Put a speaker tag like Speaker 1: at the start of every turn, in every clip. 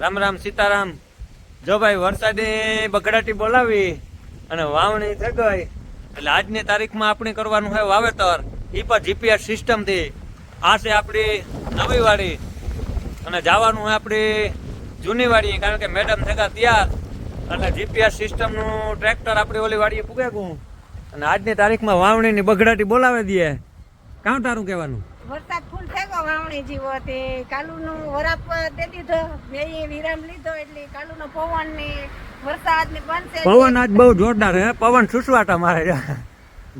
Speaker 1: રામ રામ સીતારામ. જો ભાઈ વરસાદે બગડાટી બોલાવી અને વાવણી થઈ ગઈ, એટલે આજની તારીખમાં આપણે કરવાનું હોય વાવેતર. એ પણ જીપીએસ સિસ્ટમથી. આ છે આપણી નવી વાડી. અને જવાનું હોય આપણી જૂની વાડી, કારણ કે મેડમ થયા. તૈયાર અને જીપીએસ સિસ્ટમનું ટ્રેક્ટર આપણી ઓલી વાડીએ પૂગે ગયું અને આજની તારીખમાં વાવણીની બગડાટી બોલાવી દઈએ. કાં તારું કહેવાનું?
Speaker 2: વરસાદ ફૂલ થયો વાવણી જીવો તે કાલુનો વરાપ દે દીધો મેં વિરામ લીધો એટલે કાલુનો પવન ને વરસાદ ને બનશે
Speaker 1: પવન આજ બહુ જોરદાર હે પવન સુસવાટા મારે.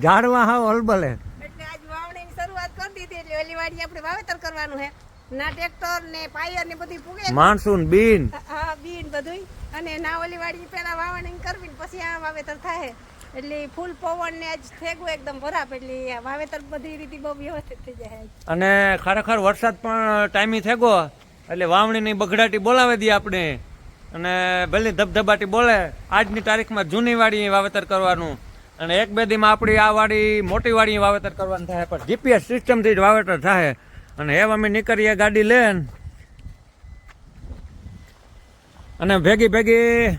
Speaker 1: ઝાડવા હાવ અલબલે
Speaker 2: એટલે આજ વાવણીની શરૂઆત કરી દીધી એટલે ઓલી વાડી આપણે વાવેતર કરવાનું હે ના ટ્રેક્ટર ને પાયર ને બધું પૂગે.
Speaker 1: માણસૂન બીન.
Speaker 2: હા બીન બધું અને ના ઓલી વાડી પેલા વાવણી કરવી પછી આ વાવેતર થાય. એટલે ફૂલ પવન ને આજ થેગું એકદમ ભરાપ એટલે વાવેતર બધી રીતે બહુ વ્યવસ્થિત થઈ જાય
Speaker 1: અને ખરેખર વરસાદ પણ ટાઈમે થેગો, એટલે વાવણીની બગડાટી બોલાવી દઈએ આપણે. અને ભલે ધબધબાટી બોલે, આજની તારીખમાં જૂની વાડી વાવેતર કરવાનું. અને એક બે દીમાં આપણી આ વાડી મોટી વાડી વાવેતર કરવાનું થાય, પણ જીપીએસ સિસ્ટમથી જ વાવેતર થાય. અને હેવ અમે નીકળીએ ગાડી લઈને. અને ભેગી ભેગી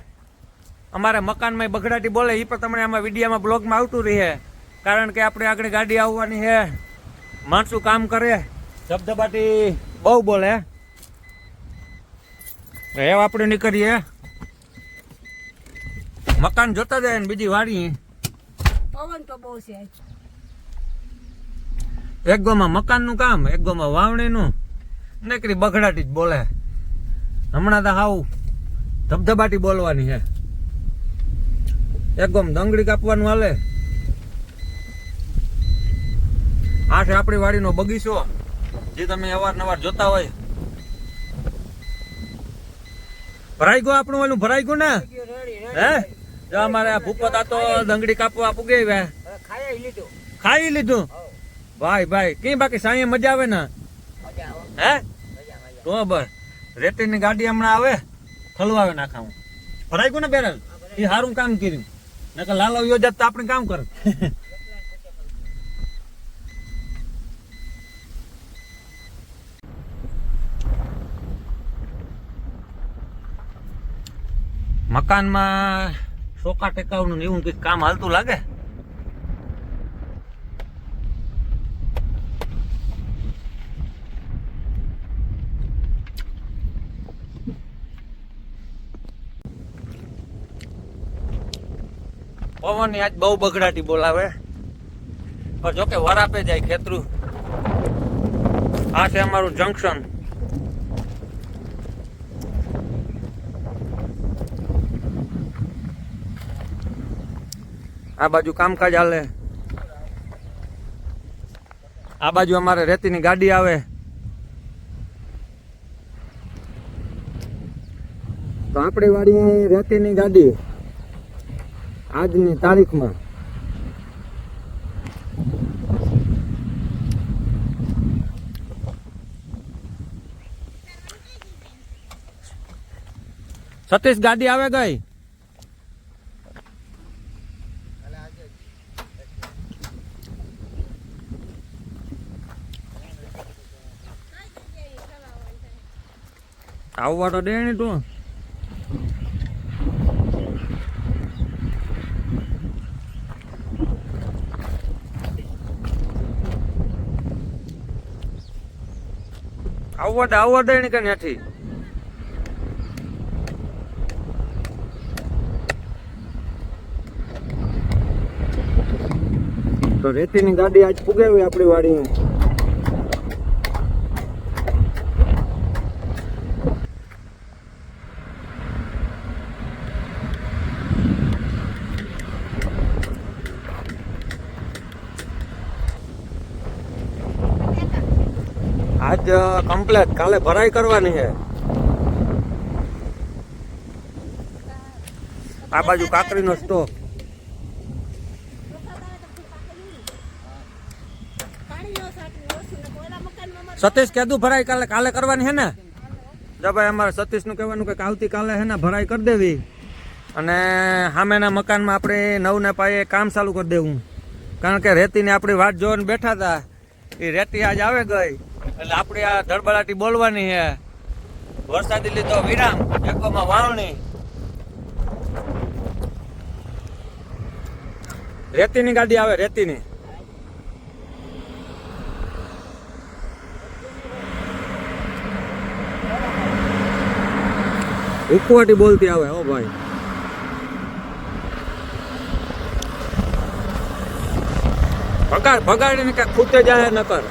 Speaker 1: અમારે મકાનમાં બગડાટી બોલે એ પણ તમને આમાં વિડીયામાં બ્લોગમાં આવતું રહે. કારણ કે આપણે આગળ ગાડી આવવાની છે માણસું કામ કરે. ધબધબાટી બહુ બોલે. એવ આપણે નીકળીએ. મકાન જોતા જાય ને બીજી વાડી.
Speaker 2: પવન તો બહુ છે.
Speaker 1: એક ગોમાં મકાનનું કામ એક ગોમાં વાવણીનું. નીકળી બગડાટી જ બોલે. હમણાં તો હાવ ધબધબાટી બોલવાની છે એક ગોમ દંગડી કાપવાનું હાલે. આ છે આપણી વાડીનો બગીચો જે તમે અવારનવાર જોતા હોય. ભરાઈ ગયો આપણું ઓલું ભરાઈ ગયું ને? હે? જો અમારે આ ભૂપત તો દંગડી કાપવા પૂગે ખાઈ લીધું. ભાઈ ભાઈ કઈ બાકી સાંજે મજા આવે ને? હે? તો બસ. રેતીની ગાડી હમણાં આવે ખલવાવે નાખાવું. ભરાઈ ગયું ને બેરલ? એ સારું કામ કર્યું. નકર લાલો યોજાત તો આપણે કામ કરે. મકાનમાં સોકા ટેકાવનું એવું કંઈક કામ હાલતું લાગે? પવન આજ બહુ બગડાટી બોલાવે. પણ જોકે વરાપે જાય ખેતરું. આ છે અમારું જંકશન આ બાજુ કામકાજ હાલે. આ બાજુ અમારે રેતીની ગાડી આવે. તો આપણી વાડી રેતીની ગાડી. આજની તારીખમાં. સતીશ ગાડી આવે ગઈ? આવવા તો દે ને તું? આવવા દે આવવા દે ને કે નથી તો રેતીની ગાડી આજ પુગાવી આપણી વાડી આજ કમ્પ્લેટ કાલે ભરાઈ કરવાની છે. આ બાજુ કાકરીનો સ્ટોક સતીશ, કેદું ભરાઈ કાલે કાલે કરવાની છે ને? જો ભાઈ, અમારે સતીશનું કહેવાનું કે આવતીકાલે હે ને ભરાઈ કરી દેવી. અને સામેના મકાનમાં આપણે નવને પાયે કામ ચાલુ કરી દેવું. કારણ કે રેતીને આપણી વાટ જોઈને બેઠા હતા. એ રેતી આજ આવે ગઈ. એટલે આપણે આ ધડબડાટી બોલવાની છે. વરસાદી લીધો વિરામ એકોમાં વાવણી. રેતીની ગાડી આવે, રેતીની. ઉકવાટી બોલતી આવે, હો ભાઈ. ભગાડ, ભગાડીને કાંઈક ખૂટે જાય નકર.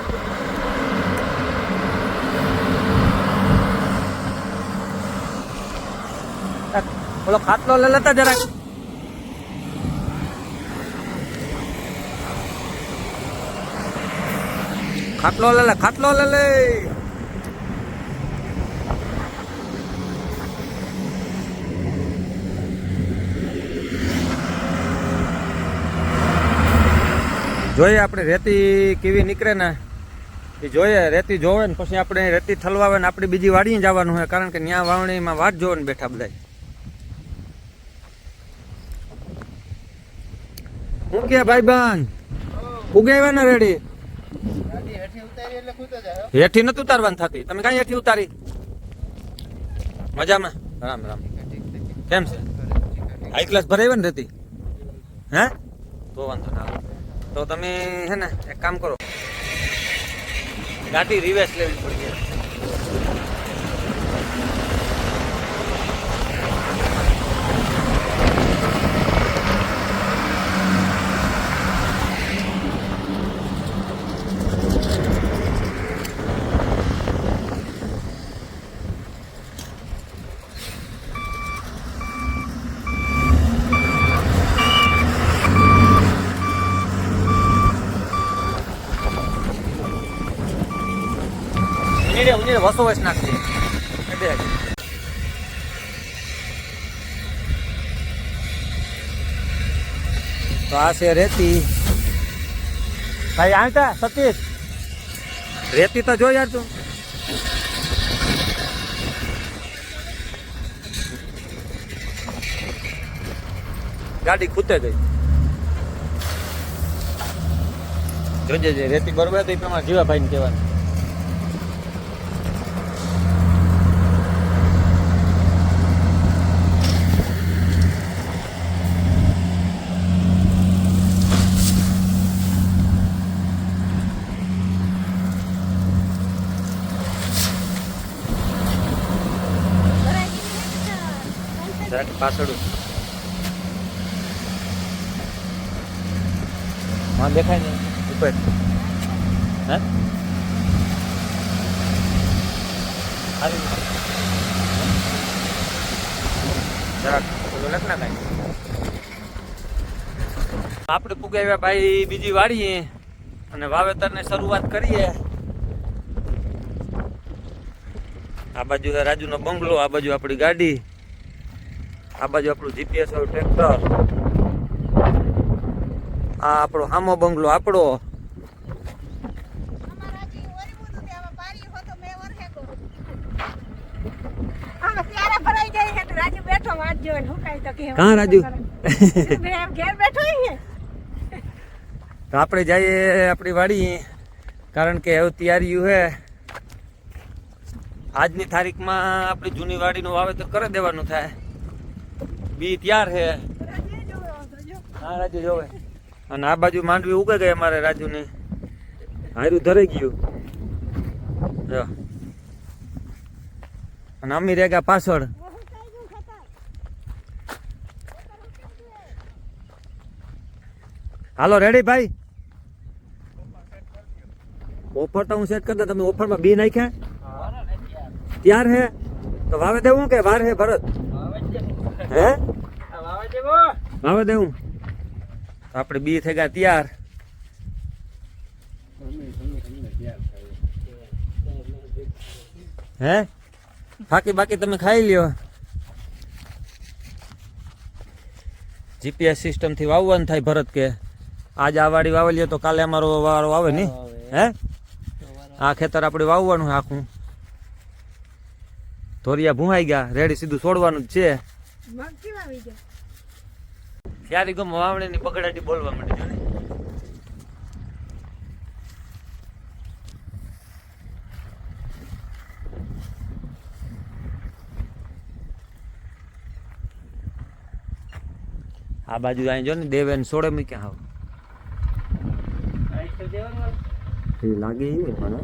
Speaker 1: ઓલો ખાટલો લઈ લેતા જરાક. ખાટલો લે લે, ખાટલો લે લે. જોઈએ આપણે રેતી કેવી નીકળે ને. એ જોઈએ, રેતી જોવે ને, પછી આપણે રેતી ઠલવાવે ને, આપણે બીજી વાડીએ જવાનું હોય, કારણ કે ત્યાં વાવણીમાં વાટ જોવે બેઠા બધા હું કે ભાઈ બન? ઉગાવ્યા ને રેડી હેઠી નથી ઉતારવાની થતી તમે કઈ હેઠી ઉતારી? મજામાં? રામ રામ. કેમ છે? હાઈ ક્લાસ ભરાય ને રેતી? હે? તો વાંધો ના તો તમે, હે ને, એક કામ કરો. ગાડી રિવેસ લેવી પડશે ઉનીડે ઉનીરે વસો વસ નાખજે. એટલે તો આ છે રેતી. ભાઈ આવતા સતીશ. રેતી તો જો તું. ગાડી ખૂતે ગઈ. જોજે રેતી બરોબર તો એ પ્રમાણે જીવાભાઈ ને કહેવાનું જરાક પાછળ. માં દેખાય ને ઉપર. હે? હારી. જરાક ઓલું લખ ના કાંઈ. આપણે પુગાવ્યા ભાઈ બીજી વાડીએ. અને વાવેતરની શરૂઆત કરીએ. આ બાજુ રાજુ રાજુનો બંગલો આ બાજુ આપણી ગાડી. આ બાજુ આપણું જીપીએસ વાળું ટ્રેક્ટર આ આપણો હામો બંગલો આપણો. કાં રાજુ? તો આપણે જઈએ આપણી વાડી. કારણ કે હવે તૈયારી હે. આજની તારીખમાં આપણી જૂની વાડીનું વાવેતર કરી દેવાનું થાય. બી તૈયાર છે હા રાજુ જોવે અને આ બાજુ માંડવી ઉગે ગઈ અમારે રાજુની. હારું ધરાઈ ગયું. જો. અને અમી રેગા પાછળ.
Speaker 2: હું કાંઈ જો ખતા.
Speaker 1: હાલો રેડી ભાઈ? ઓફર તો હું સેટ કરતા તમે ઓફરમાં બી નાખ્યા? ત્યાર હે? તો વાવે દેવું કે વાર હે ભરત? હે? વાવે દેવું આપણે બે થઈ ગયા તૈયાર. હે? બાકી બાકી તમે ખાઈ લ્યો. જીપીએસ સિસ્ટમથી વાવવાનું થાય ભરત કે. આજ આ વાડી વાવી લ્યો તો કાલે અમારો વારો આવે નહીં હે? આ ખેતર આપણે વાવવાનું આખું. ધોરિયા ભૂહાઈ ગયા રેડી સીધું છોડવાનું જ છે? ત્યારે ગમ વાવણે ની પકડાટી બોલવા માંડી જો આ બાજુ અહીં જો ને દેવેન સોડે મૂક્યા હાવ. લાગે એવું મને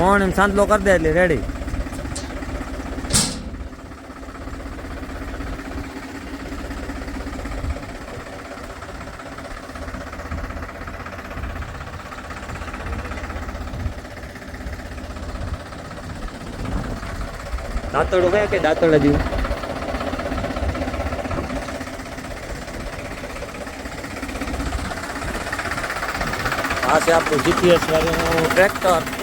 Speaker 1: ઓણ એમ સાંતલો કરી દે એટલે રેડી દાંતડું કયા કે દાંતડ હજી આ છે આપણું જીપીએસ વાળું ટ્રેક્ટર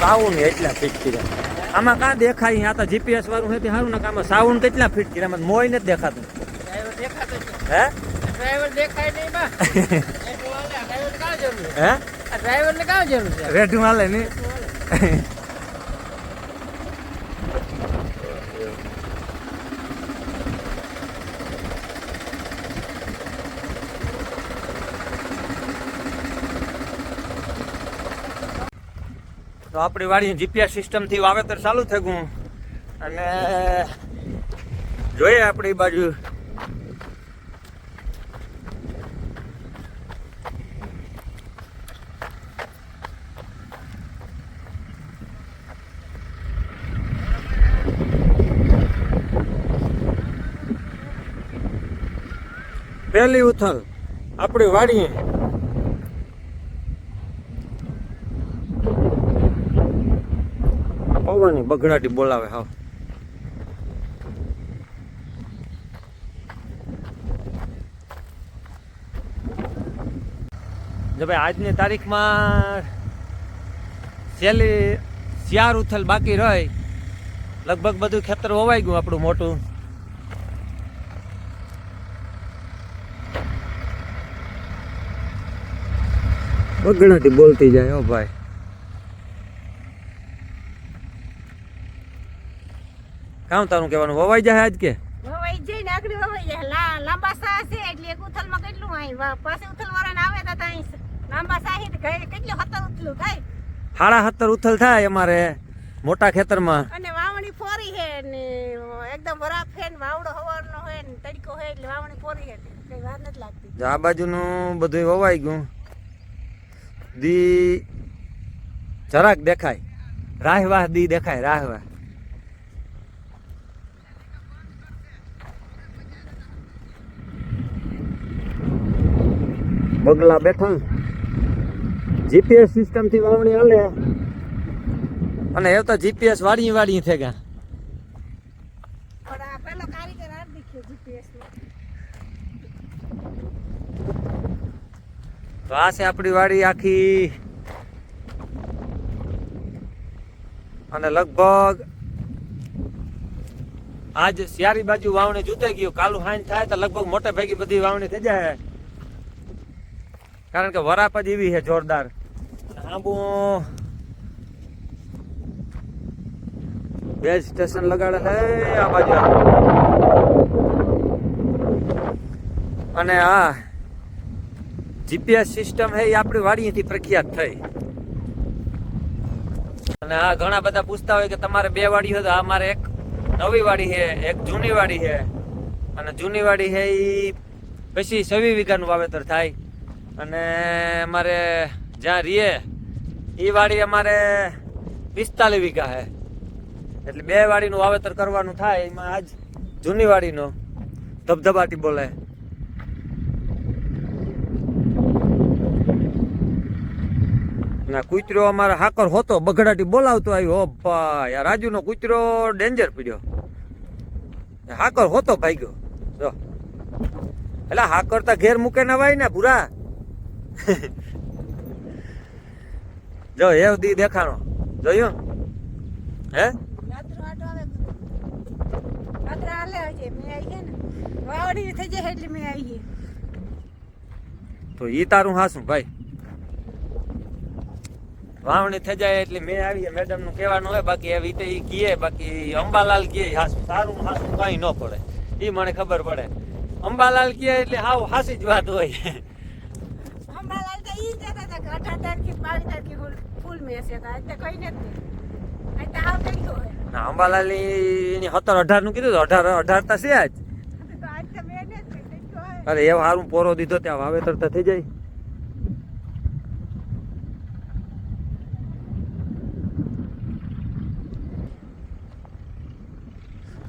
Speaker 1: સાઉન્ડ એટલા ફીટ કર્યા. આમાં કાં દેખાય અહીંયા તો જીપીએસ વાળું છે તે સારું ને આમાં સાઉન્ડ કેટલા ફીટ કર્યા? આમાં મોય નથી દેખાતું. હે?
Speaker 3: ડ્રાઈવર દેખાય નહીં બા
Speaker 1: હે?
Speaker 3: ડ્રાઈવર ને કાં જરૂર છે?
Speaker 1: રેઢું હાલે ને તો આપણી વાડી જીપીએસ સિસ્ટમથી વાવેતર ચાલુ થઈ ગયું. અને જોઈએ આપણી બાજુ. પહેલી ઉથલ આપણી વાડી પવનની બગડાટી બોલાવે હા જો ભાઈ, આજની તારીખમાં છેલ્લી શિયાર ઉથલ બાકી રહી. લગભગ બધું ખેતર વવાઈ ગયું આપણું મોટું. બગડાટી બોલતી જાય, હો ભાઈ. કામ તારું કહેવાનું? વવાઈ જાય આજ કે?
Speaker 2: વવાઈ જઈને આગળ વવાઈ જાય. લાંબા સા છે એટલે એક ઉથલમાં કેટલું આય? પાસે ઉથલ વાળાને આવે તો ત્યાં લાંબા સા છે તો કેટલું હતર ઉથલું થાય?
Speaker 1: હાડા હતર ઉથલ થાય અમારે મોટા ખેતરમાં.
Speaker 2: અને વાવણી ફોરી હે ને એકદમ વરાપ ફેન ને વાવડો હવારનો હોય ને તડકો હોય એટલે વાવણી ફોરી હે કઈ વાર નથી લાગતી.
Speaker 1: જો આ બાજુનું બધું વવાઈ ગયું. દી જરાક દેખાય. રાહવાહ દી દેખાય રાહવાહ બગલા બેઠા. જીપીએસ સિસ્ટમથી વાવણી હાલે. અને એ તો જીપીએસ વાડી વાડી થઈ ગયા. તો આ છે આપણી વાડી આખી. અને લગભગ આજ શિયારી બાજુ વાવણી જુતાઈ ગયું. કાલુ હાઈન થાય તો લગભગ મોટે ભાગી બધી વાવણી થઈ જાય. કારણ કે વરાપ જ એવી છે જોરદાર. આંબુ. બે સ્ટેશન લગાડે છે. આ બાજુ અને આ જીપીએસ સિસ્ટમ છે, એ આપણી વાડીથી પ્રખ્યાત થઈ. અને આ ઘણા બધા પૂછતા હોય કે તમારે બે વાડી હોય તો આ મારે એક નવી વાડી છે, એક જૂની વાડી છે. અને જૂની વાડી છે એ પછી છવ્વીસ વીઘાનું વાવેતર થાય. અને અમારે જ્યાં રહીએ, એ વાડી અમારે પિસ્તાલીસ વીઘા છે એટલે બે વાડીનું વાવેતર કરવાનું થાય, એમાં આજ જૂની વાડીનો ધબધબાટી બોલે. ના, કૂતરો અમારે હાકર હોતો, બગડાટી બોલાવતો આવ્યો. ભાઈ, આ રાજુનો કૂતરો ડેન્જર પીડ્યો. હાકર હોતો ભાગ્યો. જો. એટલે હાકર તો ઘેર મૂકે ના ભાઈ ને પૂરા જો હેવ દી દેખાણો. જોયું? હે? તો. ઈ તારું હાસું ભાઈ. વાવણી થઈ જાય એટલે મેં આવી મેડમનું કહેવાનું હોય બાકી એવી તો ઈ કીએ બાકી અંબાલાલ કહે હાસું. તારું હાસું કઈ ન પડે. ઈ મને ખબર પડે. અંબાલાલ કહે એટલે હાવ હાસી જ વાત હોય
Speaker 2: અંબાલાલ તો ઈ જ કહેતા હતા કે અઢાર તારીખે બાવીસ તારીખે ફૂલ ફૂલ હતા એટલે કઈ નથી. એટલે હાવ થઈ ગયો
Speaker 1: ના અંબાલાલની સત્તર અઢારનું કીધું તો અઢાર અઢાર તો છે
Speaker 2: આજ મેં
Speaker 1: અરે એવું સારું પોરો દીધો ત્યાં વાવેતર તો થઈ જાય.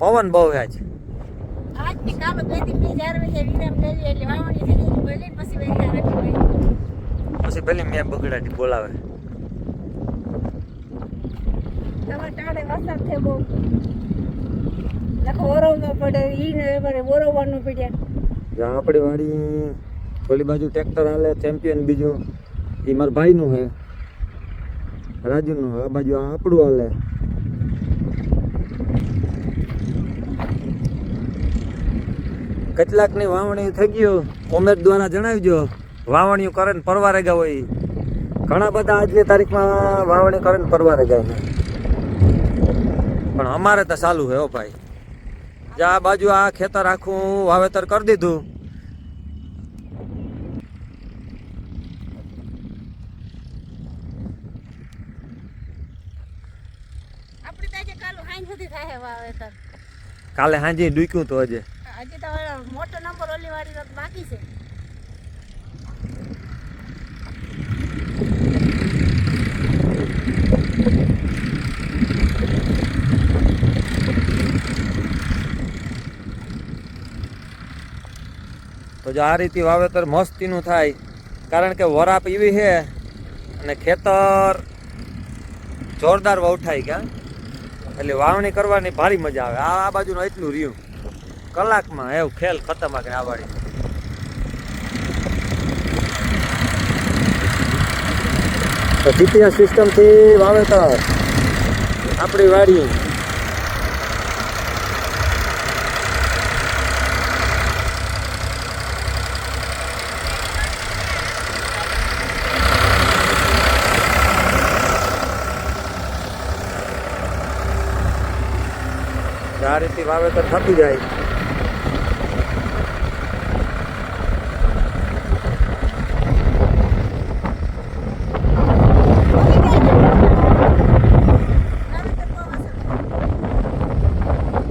Speaker 1: પવન બહુ આજ.
Speaker 2: આજની કામ બે ચાર વાગે વિરામ લઈ એટલે વાવણી થઈ પછી રાખી
Speaker 1: પછી પેલી મેં બગડાટી બોલાવે. આપણી વાડી ઓલી બાજુ ટ્રેક્ટર હાલે ચેમ્પિયન બીજું. એ મારા ભાઈનું છે રાજુનું નું આ બાજુ આપણું હાલે. કેટલાકની વાવણી થઈ ગયું કોમેન્ટ દ્વારા જણાવજો. વાવણીઓ કરે ને પરવારે રેગા હોય ઘણા બધા આજની તારીખમાં વાવણી કરે ને પરવારે રેગા પણ અમારે તો ચાલુ હે ભાઈ. જે આ બાજુ આ ખેતર આખું વાવેતર કરી દીધું.
Speaker 2: કાલું
Speaker 1: સાંજે ડૂક્યું તો હજે.
Speaker 2: હજી તો મોટો નંબર ઓલી વાળી બાકી છે.
Speaker 1: તો જો આ રીતે વાવેતર મસ્તીનું થાય, કારણ કે વરાપ એવી છે અને ખેતર જોરદાર વવઠાય ગયા. એટલે વાવણી કરવાની ભારી મજા આવે. આ બાજુનું એટલું રહ્યું. કલાકમાં એવું ખેલ ખતમ આ વાળી તો જીપીએસ સિસ્ટમથી વાવેતર. આપણી વાડી. આ રીતે વાવેતર થતું જાય
Speaker 2: વાવેતર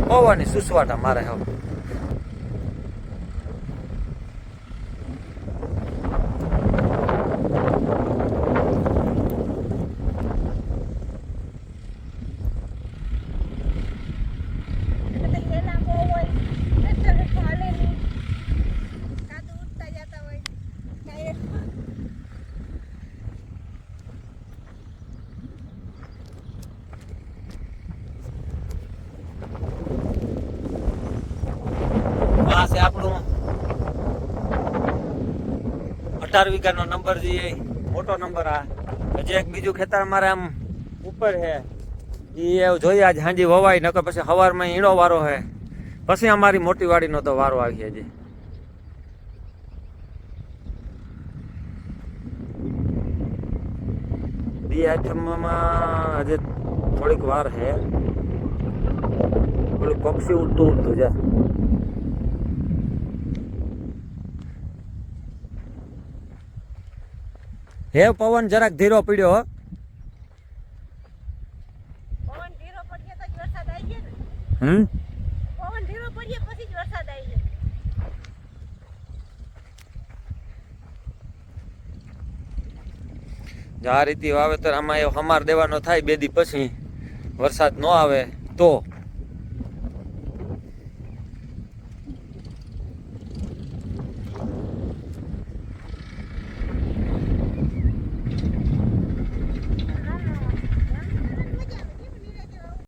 Speaker 2: બહુ
Speaker 1: પવાની સુસવાટા મારે હવે
Speaker 2: એટલે તો હેલા બહુ હોય ટ્રેક્ટર હેઠું હાલે નહીં કાદુ ઉડતા જતા હોય ડાયરેક્ટ
Speaker 1: આ આપણું અઢાર વીઘાનો નંબર જે મોટો નંબર આ. હજી એક બીજું ખેતર મારે આમ ઉપર છે. એ જોઈએ આજ હાંજી વવાય, નકર પછી સવારમાં ઈણો વારો છે પછી અમારી મોટી વાડીનો તો વારો આવી હજી દી આઈટમમાં હજી થોડીક વાર છે પેલું પક્ષી ઉડતું ઉડતું જાય હે પવન જરાક ધીરો પડ્યો હો. હમ?
Speaker 2: પવન ધીરો પડીએ પછી જ વરસાદ આવી જાય.
Speaker 1: જો આ રીતે વાવેતર આમાં એ હમાર દેવાનો થાય બે દી પછી. વરસાદ ન આવે તો